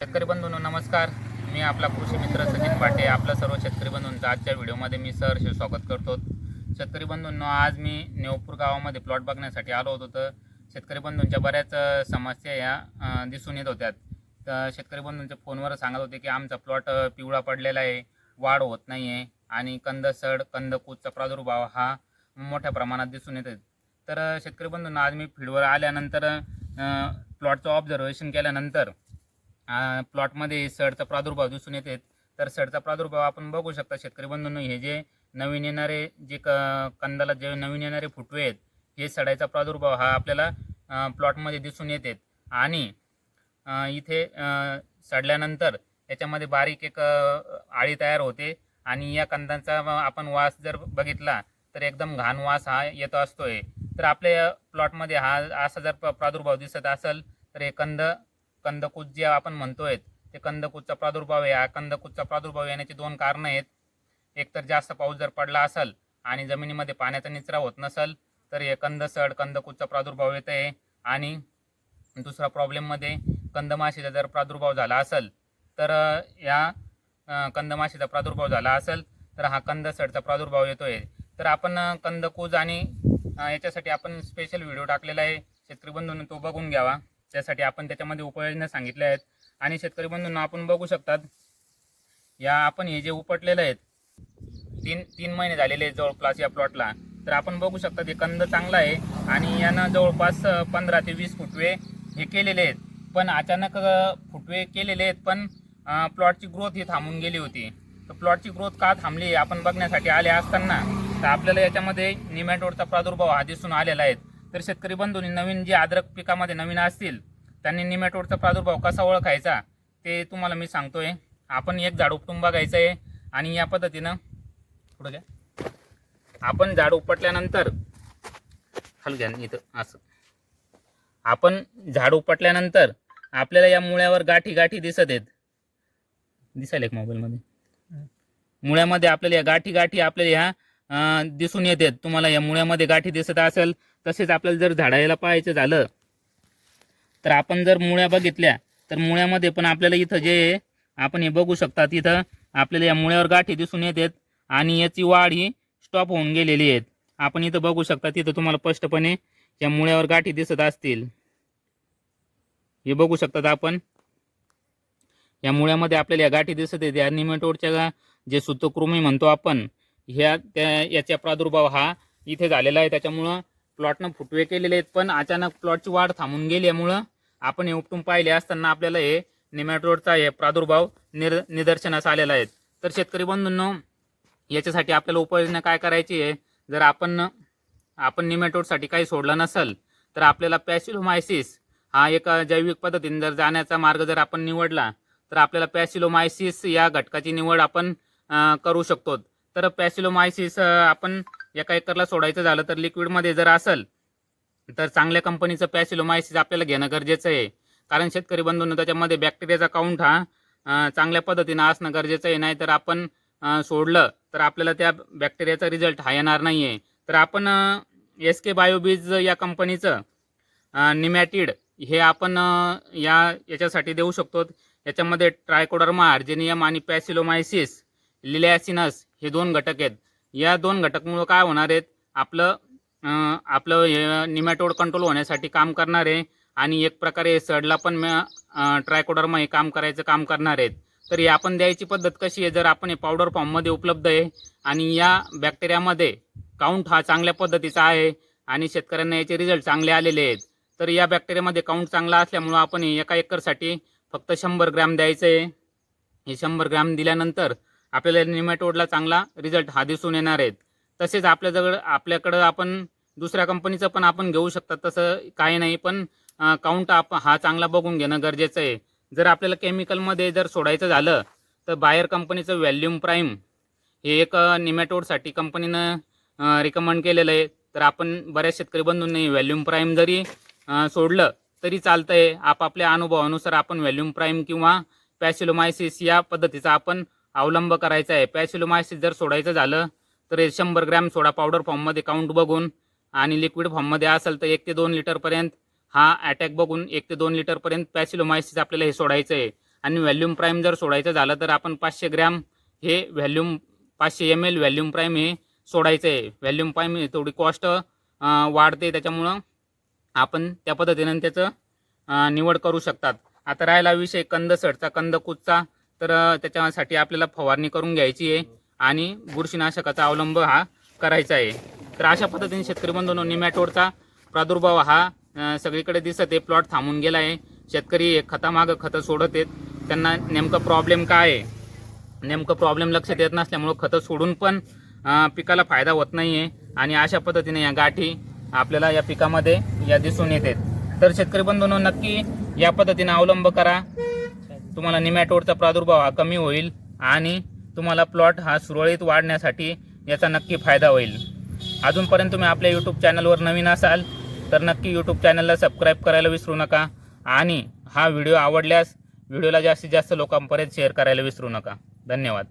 शेतकरी बंधूंनो नमस्कार. मी आपला कृषी मित्र सचिन पाटे आपलं सर्व शेतकरी बंधूंचं आजच्या व्हिडिओमध्ये मी सहर्ष स्वागत करतो. शेतकरी बंधूंनो आज मी नेवपूर गावामध्ये प्लॉट बघण्यासाठी आलो होतो. तर शेतकरी बंधूंच्या बऱ्याच समस्या या दिसून येत होत्या तर शेतकरी बंधूंच्या फोनवर सांगत होते की आमचा प्लॉट पिवळा पडलेला आहे वाढ होत नाही आहे आणि कंदसड कंदकूदचा प्रादुर्भाव हा मोठ्या प्रमाणात दिसून येत आहे तर शेतकरी बंधूंना आज मी फील्डवर आल्यानंतर प्लॉटचं ऑब्झर्वेशन केल्यानंतर प्लॉटमध्ये सडचा प्रादुर्भाव दिसून येते. तर सडचा प्रादुर्भाव आपण बघू शकता शेतकरी बंधूंनो हे जे नवीन येणारे जे क कंदाला जे नवीन येणारे फुटवे आहेत हे सडायचा प्रादुर्भाव हा आपल्याला प्लॉटमध्ये दिसून येते. आणि इथे सडल्यानंतर याच्यामध्ये बारीक एक आळी तयार होते. आणि या कंदांचा आपण वास जर बघितला तर एकदम घाण वास हा येतो असतोय. तर आपल्या प्लॉटमध्ये हा असा जर प- प्रादुर्भाव दिसत असेल तर हे कंद कंदकूत जे आपण म्हणतोय ते कंदकूतचा प्रादुर्भाव आहे हा कंदकूदचा प्रादुर्भाव येण्याची दोन कारणं आहेत. एक तर जास्त पाऊस जर पडला असेल आणि जमिनीमध्ये पाण्याचा निचरा होत नसेल तर हे कंदसड कंदकूतचा प्रादुर्भाव येत. आहे आणि दुसरा प्रॉब्लेममध्ये कंदमाशीचा जर प्रादुर्भाव झाला असेल तर या कंदमाशीचा प्रादुर्भाव झाला असेल तर हा कंदसडचा प्रादुर्भाव येतो आहे तर आपण कंदकूज आणि याच्यासाठी आपण स्पेशल व्हिडिओ टाकलेला आहे. शेतकरी बंधूंनी तो बघून घ्यावा. त्यासाठी आपण त्याच्यामध्ये उपाययोजना सांगितल्या आहेत. आणि शेतकरी बंधूंना आपण बघू शकतात या आपण हे जे उपटलेलं आहेत तीन तीन महिने झालेले आहेत जवळपास या प्लॉटला तर आपण बघू शकता ते कंद चांगला आहे आणि यानं जवळपास पंधरा ते वीस फुटवे हे केलेले आहेत. पण अचानक फुटवे केलेले आहेत पण प्लॉटची ग्रोथ ही थांबून गेली होती. तर प्लॉटची ग्रोथ का थांबली आपण बघण्यासाठी आले असताना तर आपल्याला याच्यामध्ये निमॅटोडचा प्रादुर्भाव हा दिसून आलेला आहे. तर शेतकरी बंधूंनी नवीन जे अद्रक पिकामध्ये नवीन असतील त्यांनी निमॅटोडचा प्रादुर्भाव कसा ओळखायचा ते तुम्हाला मी सांगतोय. आपण एक झाड उपटून बघायचं आहे आणि या पद्धतीनं पुढे घ्या. आपण झाड उपटल्यानंतर खाली घ्या इथं असं. आपण झाड उपटल्यानंतर आपल्याला या मुळ्यावर गाठी गाठी दिसत आहेत. दिसायला एक मोबाईलमध्ये. मुळ्यामध्ये आपल्याला या गाठी गाठी आपल्याला ह्या दिसून येतात तुम्हाला या मुळ्यामध्ये गाठी दिसत असेल तसेच आपल्याला जर झाडायला पाहायचं झालं तर आपण जर मुळ्या बघितल्या तर मुळ्यामध्ये पण आपल्याला इथं जे आपण हे बघू शकता तिथं आपल्याला या मुळ्यावर गाठी दिसून येतात आणि याची वाढ ही स्टॉप होऊन गेलेली आहेत आपण इथं बघू शकता तिथं तुम्हाला स्पष्टपणे या मुळ्यावर गाठी दिसत असतील. हे बघू शकतात आपण. या मुळ्यामध्ये आपल्याला या गाठी दिसत आहेत. या निमेटोडच्या जे सूतकृमी म्हणतो आपण ह्या त्या याचा प्रादुर्भाव हा इथे झालेला आहे. त्याच्यामुळं प्लॉटनं फुटवे केलेले आहेत. पण अचानक प्लॉटची वाढ थांबून गेल्यामुळं आपण हे उपटून पाहिले असताना आपल्याला हे निमॅटोडचा हे प्रादुर्भाव निर निदर्शनास आलेला आहे. तर शेतकरी बंधूंनो याच्यासाठी आपल्याला उपाययोजना काय करायची आहे? जर आपण आपण निमॅटोडसाठी काही सोडलं नसेल तर आपल्याला पॅसिलोमायसिस हा एक जैविक पद्धतीने जर जाण्याचा मार्ग जर आपण निवडला तर आपल्याला पॅसिलोमायसिस या घटकाची निवड आपण करू शकतो. तर पॅसिलोमायसिस आपण एका एकरला सोडायचं झालं तर लिक्विडमध्ये जर असेल तर चांगल्या कंपनीचं पॅसिलोमायसिस आपल्याला घेणं गरजेचं आहे. कारण शेतकरी बंधूंना त्याच्यामध्ये बॅक्टेरियाचा काउंट हा चांगल्या पद्धतीनं असणं गरजेचं आहे. नाहीतर आपण सोडलं तर आपल्याला त्या बॅक्टेरियाचा रिझल्ट हा येणार नाही आहे तर आपण एस के बायोबीज या कंपनीचं निमॅटिड हे आपण या याच्यासाठी देऊ शकतो. याच्यामध्ये ट्रायकोडर्मा आर्जेनियम आणि पॅसिलोमायसिस लिलॅसिनस हे दोन घटक आहेत. या दोन घटकमुळं काय होणार आहेत? आपलं आपलं हे निमॅटोड कंट्रोल होण्यासाठी काम करणार आहे आणि एक प्रकारे सडला पण ट्रायकोडर्मा हे काम करायचं काम करणार आहेत. तर हे आपण द्यायची पद्धत कशी आहे? जर आपण हे पावडर फॉर्ममध्ये उपलब्ध आहे आणि या बॅक्टेरियामध्ये काउंट हा चांगल्या पद्धतीचा आहे आणि शेतकऱ्यांना याचे रिझल्ट चांगले आलेले आहेत तर या बॅक्टेरियामध्ये काउंट चांगला असल्यामुळं आपण हे एका एकरसाठी फक्त शंभर ग्रॅम द्यायचं आहे. हे शंभर ग्रॅम दिल्यानंतर आपल्याला निमॅटोडला चांगला रिझल्ट हा दिसून येणार आहेत तसेच आपल्याजवळ आपल्याकडं आपण दुसऱ्या कंपनीचं पण आपण घेऊ शकतात तसं काही नाही. पण काउंट आप हा चांगला बघून घेणं गरजेचं आहे. जर आपल्याला केमिकलमध्ये जर सोडायचं झालं तर बायर कंपनीचं व्हॅल्यूम प्राईम हे एक निमॅटोडसाठी कंपनीनं रिकमेंड केलेलं आहे. तर आपण बऱ्याच शेतकरी बंधूंनी व्हॅल्यूम प्राईम जरी सोडलं तरी चालतं आहे आपापल्या अनुभवानुसार आपण व्हॅल्यूम प्राईम किंवा पॅसिलोमायसिस या पद्धतीचा आपण अवलंब करायचा आहे. पॅसिलोमायसिस जर सोडायचं झालं तर हे शंभर ग्रॅम सोडा पावडर फॉर्ममध्ये काउंट बघून आणि लिक्विड फॉर्ममध्ये असेल तर एक ते दोन लिटरपर्यंत हा अटॅक बघून एक ते दोन लिटरपर्यंत पॅसिलोमायसिस आपल्याला हे सोडायचं आहे. आणि व्हॅल्यूम प्राईम जर सोडायचं झालं तर आपण पाचशे ग्रॅम हे व्हॅल्यूम पाचशे एम एल व्हॅल्यूम प्राईम हे सोडायचं आहे. व्हॅल्यूम प्राईम हे थोडी कॉस्ट वाढते. त्याच्यामुळं आपण त्या पद्धतीनं त्याचं निवड करू शकतात. आता राहिला विषय कंद सडचा कंद तर त्याच्यासाठी आपल्याला फवारणी करून घ्यायची आहे आणि बुरशीनाशकाचा अवलंब हा करायचा आहे. तर अशा पद्धतीने शेतकरी बंधूंनो निमॅटोडचा प्रादुर्भाव हा सगळीकडे दिसत आहे. प्लॉट थांबून गेला आहे. शेतकरी खतामागं खतं सोडत आहेत. त्यांना नेमकं प्रॉब्लेम काय आहे? नेमकं प्रॉब्लेम लक्षात येत नसल्यामुळं खतं सोडून पण पिकाला फायदा होत नाही आहे आणि अशा पद्धतीने या गाठी आपल्याला या पिकामध्ये या दिसून येतात तर शेतकरी बंधूंनो नक्की या पद्धतीने अवलंब करा. तुम्हाला निमॅटोडचा प्रादुर्भाव हा कमी होईल आणि तुम्हाला प्लॉट हा सुरळीत वाढण्यासाठी याचा नक्की फायदा होईल. अजूनपर्यंत तुम्ही आपल्या यूट्यूब चॅनलवर नवीन असाल तर नक्की यूट्यूब चॅनलला सबस्क्राईब करायला विसरू नका आणि हा व्हिडिओ आवडल्यास व्हिडिओला जास्तीत जास्त लोकांपर्यंत शेअर करायला विसरू नका. धन्यवाद.